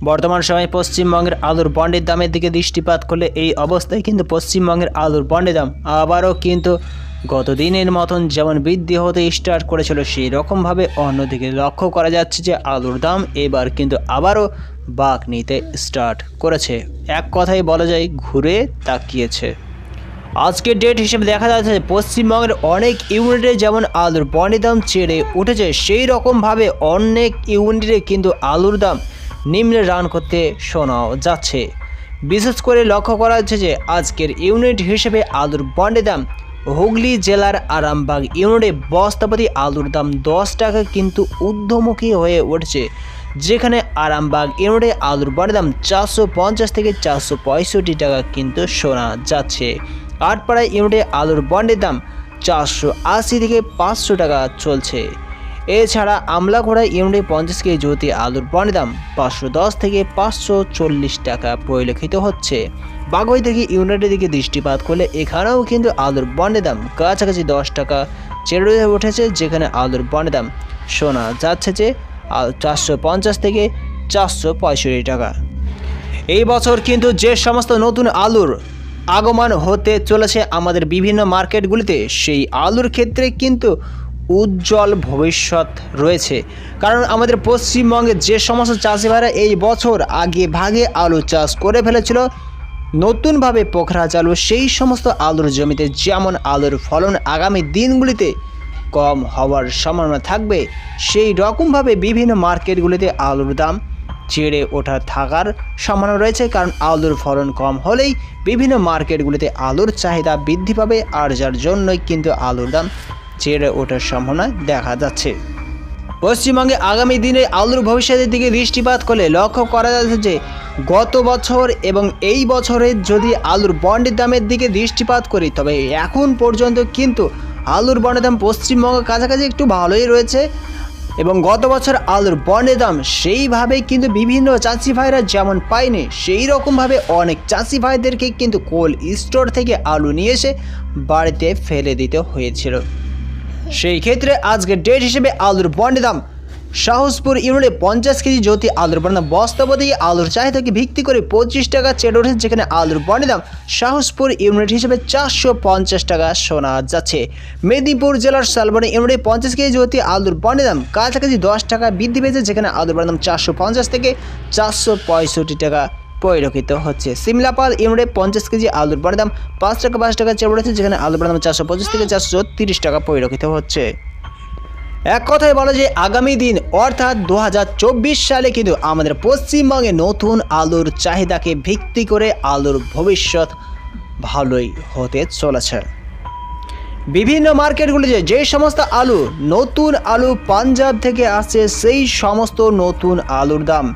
বর্তমান সময়ে পশ্চিমবঙ্গের আলুর বন্ডের দামের দিকে দৃষ্টিপাত করলে এই অবস্থায় কিন্তু পশ্চিমবঙ্গের আলুর বন্ডের দাম আবারও কিন্তু গত দিনের মতন যেমন বৃদ্ধি হতে স্টার্ট করেছিল সেই রকমভাবে অন্যদিকে লক্ষ্য করা যাচ্ছে যে আলুর দাম এবার কিন্তু আবারও বাঘ নিতে স্টার্ট করেছে। এক কথাই বলা যায়, ঘুরে তাকিয়েছে। আজকের ডেট হিসেবে দেখা যাচ্ছে পশ্চিমবঙ্গের অনেক ইউনিটে যেমন আলুর বন্ডের দাম চেড়ে উঠেছে সেই রকমভাবে অনেক ইউনিটে কিন্তু আলুর দাম নিম্নে রান করতে শোনাও যাচ্ছে। বিশেষ করে লক্ষ্য করা যাচ্ছে যে আজকের ইউনিট হিসেবে আলুর বন্ডের দাম হুগলি জেলার আরামবাগ ইউনিটে বস্তাপতি আলুর দাম দশ টাকা কিন্তু ঊর্ধ্বমুখী হয়ে উঠছে, যেখানে আরামবাগ ইউনিটে আলুর বন্ডের দাম চারশো পঞ্চাশ থেকে চারশো পঁয়ষট্টি টাকা কিন্তু শোনা যাচ্ছে। আটপাড়া ইউনিটে আলুর বন্ডের দাম চারশো আশি থেকে পাঁচশো টাকা চলছে। এছাড়া আমলাঘোড়া ইউনিটে পঞ্চাশ কেজি জ্যোতি আলুর বন্ডের দাম পাঁচশো দশ থেকে পাঁচশো চল্লিশ টাকা পরিলক্ষিত হচ্ছে। বাগৈ থেকে ইউনিটের দিকে দৃষ্টিপাত করলে এখানেও কিন্তু আলুর বন্ডের দাম কাছাকাছি দশ টাকা চেড়ে হয়ে উঠেছে, যেখানে আলুর বন্ডের দাম শোনা যাচ্ছে যে চারশো পঞ্চাশ থেকে চারশো পঁয়ষট্টি টাকা। এই বছর কিন্তু যে সমস্ত নতুন আলুর আগমন হতে চলেছে আমাদের বিভিন্ন মার্কেটগুলিতে, সেই আলুর ক্ষেত্রে কিন্তু উজ্জ্বল ভবিষ্যৎ রয়েছে। কারণ আমাদের পশ্চিমবঙ্গে যে সমস্ত চাষি ভাইরা এই বছর আগে ভাগে আলু চাষ করে ফেলেছিল, নতুনভাবে পোখরা চালু, সেই সমস্ত আলুর জমিতে যেমন আলুর ফলন আগামী দিনগুলিতে কম হওয়ার সম্ভাবনা থাকবে, সেই রকমভাবে বিভিন্ন মার্কেটগুলিতে আলুর দাম চেড়ে ওঠা থাকার সম্ভাবনা রয়েছে। কারণ আলুর ফলন কম হলেই বিভিন্ন মার্কেটগুলিতে আলুর চাহিদা বৃদ্ধি পাবে। আর যার জন্যই কিন্তু আলুর দাম চেড়ে ওঠার সম্ভাবনা দেখা যাচ্ছে। পশ্চিমবঙ্গে আগামী দিনে আলুর ভবিষ্যতের দিকে দৃষ্টিপাত করলে লক্ষ্য করা যাচ্ছে যে, গত বছর এবং এই বছরের যদি আলুর বন্ডের দামের দিকে দৃষ্টিপাত করি, তবে এখন পর্যন্ত কিন্তু আলুর বন্ডের দাম পশ্চিমবঙ্গের কাছাকাছি একটু ভালোই রয়েছে এবং গত বছর আলুর বন্ডের দাম সেইভাবে কিন্তু বিভিন্ন চাষি ভাইরা যেমন পায়নি, সেই রকমভাবে অনেক চাষি ভাইদেরকে কিন্তু কোল্ড স্টোর থেকে আলু নিয়ে এসে বাড়িতে ফেলে দিতে হয়েছিল। সেই ক্ষেত্রে আজকের ডেট হিসেবে আলুর বন্ডের দাম। সাহসপুর ইউনিটে পঞ্চাশ কেজি জ্যোতি আলুর দাম বস্তাবতী আলুর চাহিদাকে ভিত্তি করে পঁচিশ টাকা চেড়ে উঠেছে, যেখানে আলুর বন্ডের দাম সাহসপুর ইউনিট হিসেবে চারশো পঞ্চাশ টাকা শোনা যাচ্ছে। মেদিনীপুর জেলার শালবনী ইউনিটে পঞ্চাশ কেজি জ্যোতি আলুর বন্ডের দাম কাছাকাছি দশ টাকা বৃদ্ধি পেয়েছে, যেখানে আলুর বন্ডের দাম চারশো পঞ্চাশ থেকে চারশো পঁয়ষট্টি টাকা। পরিলক্ষিত হচ্ছে। সিমলাপাল ইউনিটে পঞ্চাশ কেজি আলুর বড় দাম পাঁচ টাকা পাঁচ টাকা চেয়ে পড়েছে যেখানে আলুর বড় দাম চারশো পঁচিশ থেকে চারশো তিরিশ টাকা পরিলক্ষিত হচ্ছে। এক কথায় বলা যে আগামী দিন, অর্থাৎ দু হাজার চব্বিশ সালে কিন্তু আমাদের পশ্চিমবঙ্গে নতুন আলুর চাহিদাকে ভিত্তি করে আলুর ভবিষ্যৎ ভালোই হতে চলেছে। বিভিন্ন মার্কেটগুলিতে যে সমস্ত আলু, নতুন আলু পাঞ্জাব থেকে আসছে, সেই সমস্ত নতুন আলুর দাম।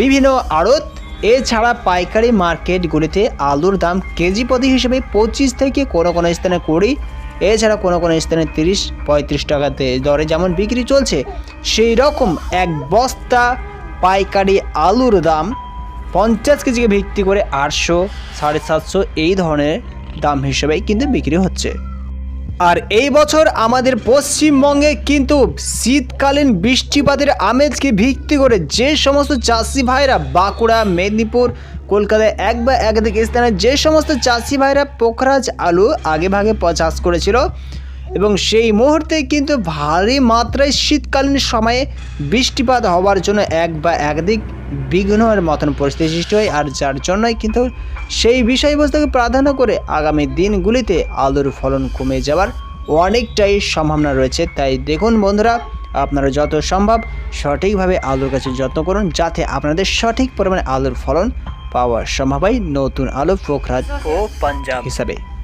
বিভিন্ন আড়ত এছাড়া পাইকারি মার্কেটগুলিতে আলুর দাম কেজি প্রতি হিসেবে পঁচিশ থেকে কোনো কোনো স্থানে কুড়ি, এছাড়া কোনো কোনো স্থানে তিরিশ, পঁয়ত্রিশ টাকাতে দরে যেমন বিক্রি চলছে সেই রকম এক বস্তা পাইকারি আলুর দাম পঞ্চাশ কেজিকে ভিত্তি করে আটশো, সাড়ে সাতশো এই ধরনের দাম হিসেবেই কিন্তু বিক্রি হচ্ছে। আর এই বছর আমাদের পশ্চিমবঙ্গে কিন্তু শীতকালীন বৃষ্টিপাতের আমেজকে ভিত্তি করে যে সমস্ত চাষি ভাইরা বাঁকুড়া, মেদিনীপুর, কলকাতায় এক বা একাধিক স্থানে যে সমস্ত চাষি ভাইরা পোখরাজ আলু আগে ভাগে চাষ করেছিল এবং সেই মুহূর্তে কিন্তু ভারী মাত্রায় শীতকালীন সময়ে বৃষ্টিপাত হওয়ার জন্য এক বা একাধিক বিঘ্নের মতন পরিস্থিতি সৃষ্টি হয়। আর যার জন্যই কিন্তু সেই বিষয়বস্তুকে প্রাধান্য করে আগামী দিনগুলিতে আলুর ফলন কমে যাওয়ার অনেকটাই সম্ভাবনা রয়েছে। তাই দেখুন বন্ধুরা আপনারা যত সম্ভব সঠিকভাবে আলুর কাছে যত্ন করুন যাতে আপনাদের সঠিক পরিমাণে আলুর ফলন পাওয়ার সম্ভব হয় নতুন আলু পোখরাজ ও পাঞ্জাব। হিসাবে।